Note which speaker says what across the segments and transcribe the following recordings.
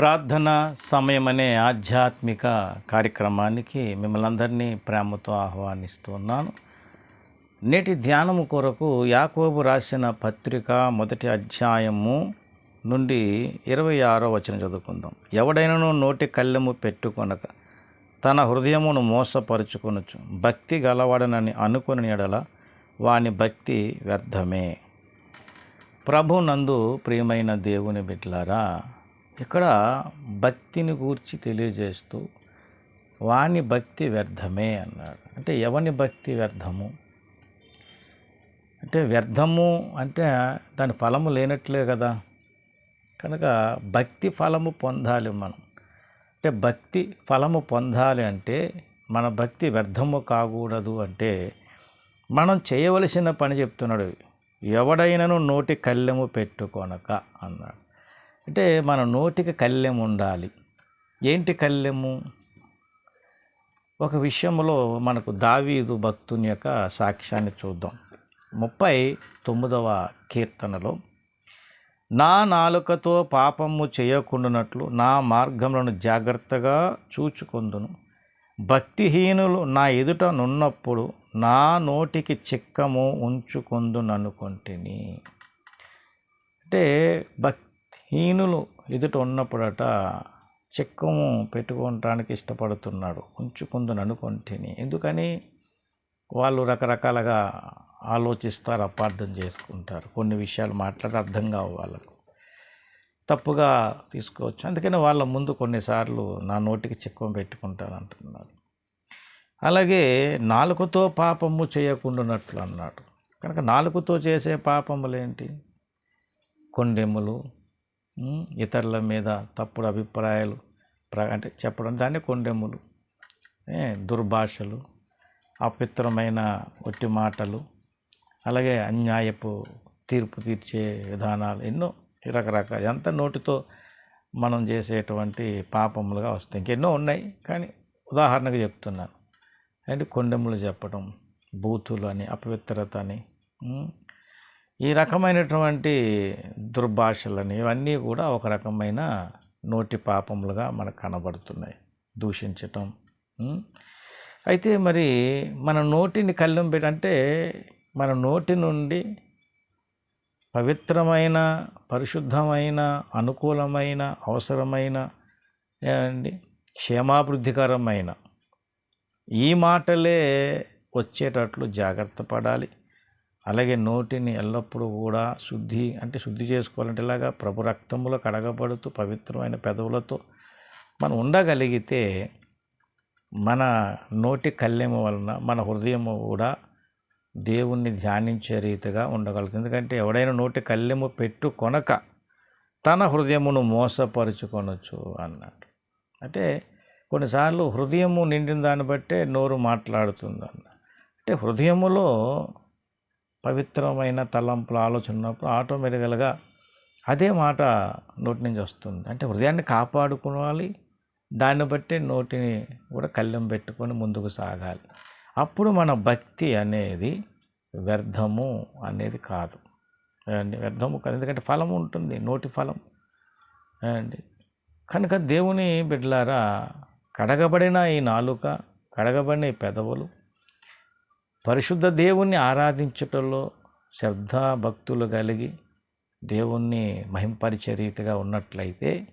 Speaker 1: ప్రార్థన సమయం అనే ఆధ్యాత్మిక కార్యక్రమానికి మిమ్మల్ని అందరినీ ప్రేమతో ఆహ్వానిస్తున్నాను. నేటి ధ్యానము కొరకు యాకోబు రాసిన పత్రిక మొదటి అధ్యాయము నుండి ఇరవై ఆరో వచనం చదువుకుందాం. ఎవడైనను నోటి కళ్ళెము పెట్టుకొనక తన హృదయమును మోసపరుచుకొనొచ్చు భక్తి గలవాడనని అనుకుని ఎడల వాని భక్తి వ్యర్థమే. ప్రభు నందు ప్రియమైన దేవుని బిడ్లారా ఇక్కడ భక్తిని గూర్చి తెలియజేస్తూ వాని భక్తి వ్యర్థమే అన్నాడు. అంటే ఎవని భక్తి వ్యర్థము? అంటే వ్యర్థము అంటే దాని ఫలము లేనట్లే కదా. కనుక భక్తి ఫలము పొందాలి మనం. అంటే భక్తి ఫలము పొందాలి అంటే మన భక్తి వ్యర్థము కాకూడదు అంటే మనం చేయవలసిన పని చెప్తున్నాడు. ఎవడైనను నోటి కళ్ళెము పెట్టుకొనక అన్నాడు. అంటే మన నోటికి కళ్ళెం ఉండాలి. ఏంటి కళ్ళెము? ఒక విషయంలో మనకు దావీదు భక్తుని యొక్క సాక్ష్యాన్ని చూద్దాం. ముప్పై తొమ్మిదవ కీర్తనలో నా నాలుకతో పాపము చేయకుండానట్లు నా మార్గములను జాగ్రత్తగా చూచుకుందును. భక్తిహీనులు నా ఎదుట నున్నప్పుడు నా నోటికి చిక్కము ఉంచుకుందుననుకుంటుని. అంటే భక్తి హీనులు ఎదుట ఉన్నప్పుడట చిక్కము పెట్టుకోవటానికి ఇష్టపడుతున్నాడు. ఉంచుకుందని అనుకొంటిని ఎందుకని? వాళ్ళు రకరకాలుగా ఆలోచిస్తారు అపార్థం చేసుకుంటారు. కొన్ని విషయాలు మాట్లాడి అర్థం కావు వాళ్ళకు. తప్పుగా తీసుకోవచ్చు. అందుకని వాళ్ళ ముందు కొన్నిసార్లు నా నోటికి చిక్కం పెట్టుకుంటాను అంటున్నారు అలాగే నాలుగుతో పాపము చేయకుండానట్లు అన్నాడు. కనుక నాలుగుతో చేసే పాపములేంటి కొండెములు ఇతరుల మీద తప్పుడు అభిప్రాయాలు ప్ర అంటే చెప్పడం దాన్ని కొండెములు దుర్భాషలు అపిత్రమైన ఒట్టి మాటలు అలాగే అన్యాయపు తీర్పు తీర్చే విధానాలు ఎన్నో రకరకాల. ఎంత నోటితో మనం చేసేటువంటి పాపములుగా వస్తాయి. ఇంకెన్నో ఉన్నాయి కానీ ఉదాహరణకు చెప్తున్నాను. అంటే కొండెములు చెప్పడం బూతులు అని అపవిత్రత అని ఈ రకమైనటువంటి దుర్భాషలని ఇవన్నీ కూడా ఒక రకమైన నోటి పాపములుగా మనకు కనబడుతున్నాయి. దూషించటం. అయితే మరి మన నోటిని కళ్ళెం అంటే మన నోటి నుండి పవిత్రమైన పరిశుద్ధమైన అనుకూలమైన అవసరమైన ఏమండి క్షేమాభివృద్ధికరమైన ఈ మాటలే వచ్చేటట్లు జాగ్రత్త పడాలి. అలాగే నోటిని ఎల్లప్పుడూ కూడా శుద్ధి అంటే శుద్ధి చేసుకోవాలంటే ఇలాగా ప్రభు రక్తములో కడగబడుతూ పవిత్రమైన పెదవులతో మనం ఉండగలిగితే మన నోటి కళ్ళెము వలన మన హృదయము కూడా దేవుణ్ణి ధ్యానించే రీతిగా ఉండగలుగుతుంది. ఎందుకంటే ఎవడైనా నోటి కళ్ళెము పెట్టు కొనక తన హృదయమును మోసపరుచుకొనొచ్చు అన్నాడు. అంటే కొన్నిసార్లు హృదయము నిండిన దాన్ని బట్టే నోరు మాట్లాడుతుంది అన్న అంటే హృదయములో పవిత్రమైన తలంపుల ఆలోచన ఉన్నప్పుడు ఆటోమేటికల్గా అదే మాట నోటి నుంచి వస్తుంది. అంటే హృదయాన్ని కాపాడుకోవాలి. దాన్ని బట్టి నోటిని కూడా కళ్ళెం పెట్టుకొని ముందుకు సాగాలి. అప్పుడు మన భక్తి అనేది వ్యర్థము అనేది కాదు. అండి వ్యర్థము కాదు. ఎందుకంటే ఫలం ఉంటుంది. నోటి ఫలం. అండి కనుక దేవుని బిడ్డలారా కడగబడిన ఈ నాలుక కడగబడిన ఈ పెదవులు పరిశుద్ధ దేవుణ్ణి ఆరాధించుటలో శ్రద్ధ భక్తులు కలిగి దేవుణ్ణి మహింపరిచే రీతిగా ఉన్నట్లయితే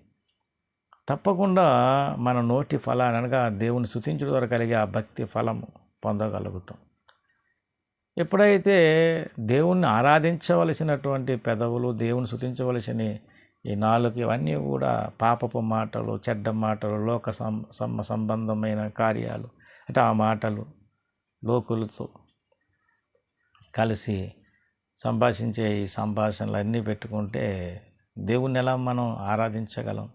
Speaker 1: తప్పకుండా మన నోటి ఫలాన్ని అనగా దేవుని స్థుతించడం ద్వారా కలిగే ఆ భక్తి ఫలం పొందగలుగుతాం. ఎప్పుడైతే దేవుణ్ణి ఆరాధించవలసినటువంటి పెదవులు దేవుని స్థుతించవలసిన ఈ నాలుగు ఇవన్నీ కూడా పాపపు మాటలు చెడ్డ మాటలు లోక సం సం- సంబంధమైన కార్యాలు అంటే ఆ మాటలు లోకులతో కలిసి సంభాషించే ఈ సంభాషణలు అన్నీ పెట్టుకుంటే దేవుణ్ణి ఎలా మనం ఆరాధించగలం?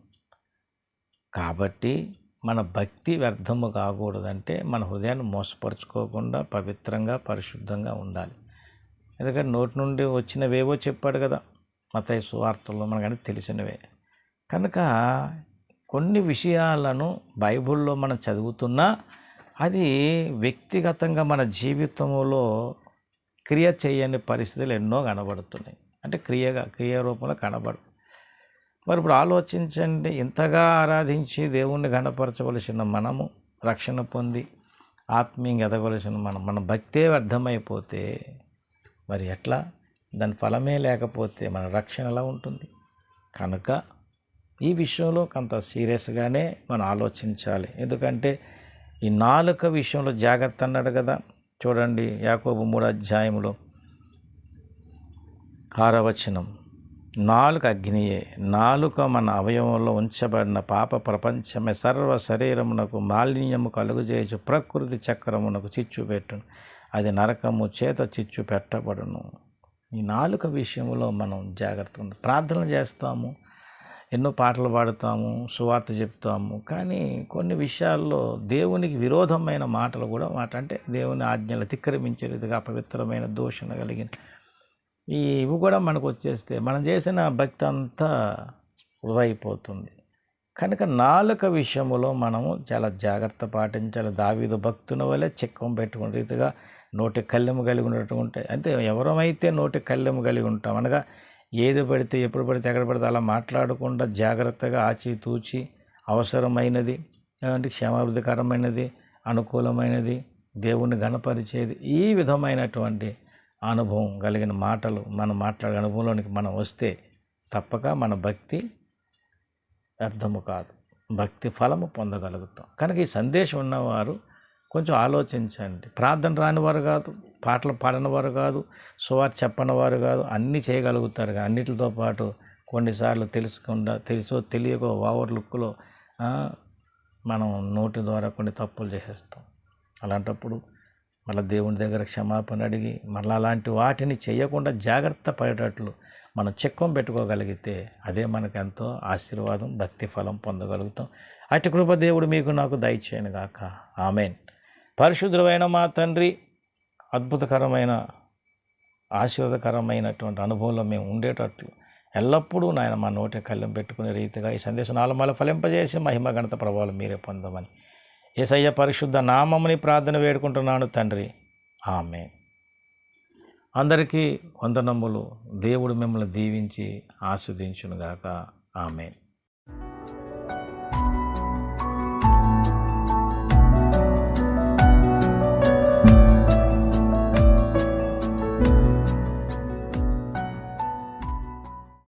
Speaker 1: కాబట్టి మన భక్తి వ్యర్థము కాకూడదంటే మన హృదయాన్ని మోసపరుచుకోకుండా పవిత్రంగా పరిశుద్ధంగా ఉండాలి. ఎందుకంటే నోటి నుండి వచ్చినవేవో చెప్పాడు కదా మత సువార్తల్లో మనకని తెలిసినవే. కనుక కొన్ని విషయాలను బైబిల్లో మనం చదువుతున్నా అది వ్యక్తిగతంగా మన జీవితంలో క్రియ చేయని పరిస్థితులు ఎన్నో కనబడుతున్నాయి. అంటే క్రియగా క్రియ రూపంలో కనబడు మరి ఇప్పుడు ఆలోచించండి. ఇంతగా ఆరాధించి దేవుణ్ణి గణపరచవలసిన మనము రక్షణ పొంది ఆత్మీయంగా ఎదగవలసిన మనం మన భక్తే వ్యర్థమైపోతే మరి ఎట్లా? దాని ఫలమే లేకపోతే మన రక్షణ ఎలా ఉంటుంది? కనుక ఈ విషయంలో కొంత సీరియస్గానే మనం ఆలోచించాలి. ఎందుకంటే ఈ నాలుక విషయంలో జాగ్రత్త అన్నాడు కదా. చూడండి యాకోబు మూడు అధ్యాయంలో ఆరవచనం. నాలుక అగ్నియే నాలుక మన అవయవంలో ఉంచబడిన పాప ప్రపంచమే సర్వ శరీరమునకు మాలిన్యము కలుగుచేయచ్చు ప్రకృతి చక్రమునకు చిచ్చు పెట్టును. అది నరకము చేత చిచ్చు పెట్టబడును. ఈ నాలుక విషయంలో మనం జాగ్రత్త ప్రార్థన చేస్తాము. ఎన్నో పాటలు పాడుతాము సువార్త చెప్తాము. కానీ కొన్ని విషయాల్లో దేవునికి విరోధమైన మాటలు కూడా మాట అంటే దేవుని ఆజ్ఞలు అతిక్రమించే రీతిగా అపవిత్రమైన దూషణ కలిగిన ఈ ఇవి కూడా మనకు వచ్చేస్తే మనం చేసిన భక్తి అంతా వృధైపోతుంది కనుక నాలుక విషయంలో మనము చాలా జాగ్రత్త పాటించాలి. దావీదు భక్తుల వల్లే చిక్కం పెట్టుకునే రీతిగా నోటి కళ్ళెము కలిగి ఉన్నటువంటి అంటే ఎవరమైతే నోటి కళ్ళెము కలిగి ఉంటాం అనగా ఏది పడితే ఎప్పుడు పడితే ఎక్కడ పడితే అలా మాట్లాడకుండా జాగ్రత్తగా ఆచి తూచి అవసరమైనది ఏమంటే క్షేమాభివృద్ధికరమైనది అనుకూలమైనది దేవుణ్ణి గణపరిచేది ఈ విధమైనటువంటి అనుభవం కలిగిన మాటలు మనం మాట్లాడే అనుభవంలోనికి మనం వస్తే తప్పక మన భక్తి వ్యర్థము కాదు. భక్తి ఫలము పొందగలుగుతాం. కనుక ఈ సందేశం ఉన్నవారు కొంచెం ఆలోచించండి. ప్రార్థన రానివారు కాదు పాటలు పాడనివారు కాదు సువార్ చెప్పనివారు కాదు అన్నీ చేయగలుగుతారు. అన్నిటితో పాటు కొన్నిసార్లు తెలుసుకుండా తెలుసో తెలియకో ఓవర్ లుక్లో మనం నోటి ద్వారా కొన్ని తప్పులు చేసేస్తాం. అలాంటప్పుడు మళ్ళీ దేవుని దగ్గర క్షమాపణ అడిగి మళ్ళీ అలాంటి వాటిని చేయకుండా జాగ్రత్త పడేటట్లు మనం చిక్కం పెట్టుకోగలిగితే అదే మనకు ఎంతో ఆశీర్వాదం భక్తి ఫలం పొందగలుగుతాం. అతి కృప దేవుడు మీకు నాకు దయచేయను గాక. ఆమెన్. పరిశుద్ధమైన మా తండ్రి అద్భుతకరమైన ఆశీర్వదకరమైనటువంటి అనుభవంలో మేము ఉండేటట్లు ఎల్లప్పుడూ నాయన మా నోటి కళ్ళెం పెట్టుకునే రీతిగా ఈ సందేశం ఆలమాల ఫలింపజేసి మహిమ గణత ప్రభావాలు మీరే పొందమని ఏసయ్య పరిశుద్ధ నామముని ప్రార్థన వేడుకుంటున్నాను తండ్రి. ఆమె అందరికీ వందనములు. దేవుడు మిమ్మల్ని దీవించి ఆస్వాదించునుగాక ఆమె